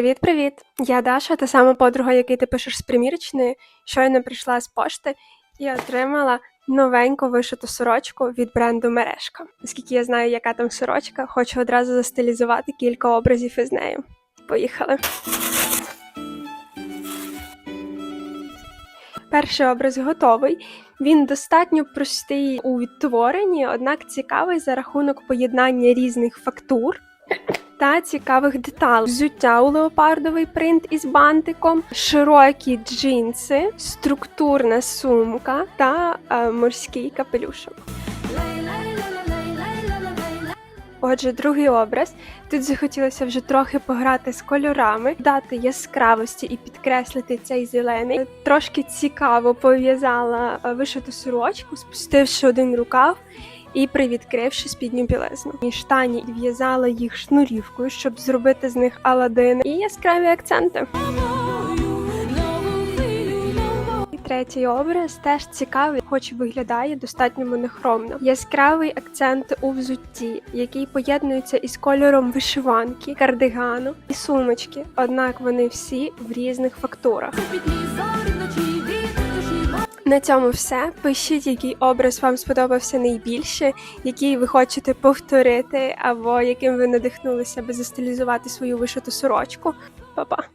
Привіт-привіт! Я Даша, та сама подруга, який ти пишеш з примірочної. Щойно прийшла з пошти і отримала новеньку вишиту сорочку від бренду Мережка. Оскільки я знаю, яка там сорочка, хочу одразу застилізувати кілька образів із нею. Поїхали! Перший образ готовий. Він достатньо простий у відтворенні, однак цікавий за рахунок поєднання різних фактур та цікавих деталей. Взуття у леопардовий принт із бантиком, широкі джинси, структурна сумка та е, морський капелюшок. Отже, другий образ. Тут захотілося вже трохи пограти з кольорами, дати яскравості і підкреслити цей зелений. Трошки цікаво пов'язала е, вишиту сорочку, спустивши один рукав і привідкривши спідню білизну. І штані в'язала їх шнурівкою, щоб зробити з них аладини і яскраві акценти. Третій образ теж цікавий, хоч виглядає достатньо монохромно. Яскравий акцент у взутті, який поєднується із кольором вишиванки, кардигану і сумочки. Однак вони всі в різних фактурах. На цьому все. Пишіть, який образ вам сподобався найбільше, який ви хочете повторити, або яким ви надихнулися, аби застилізувати свою вишиту сорочку. Па-па!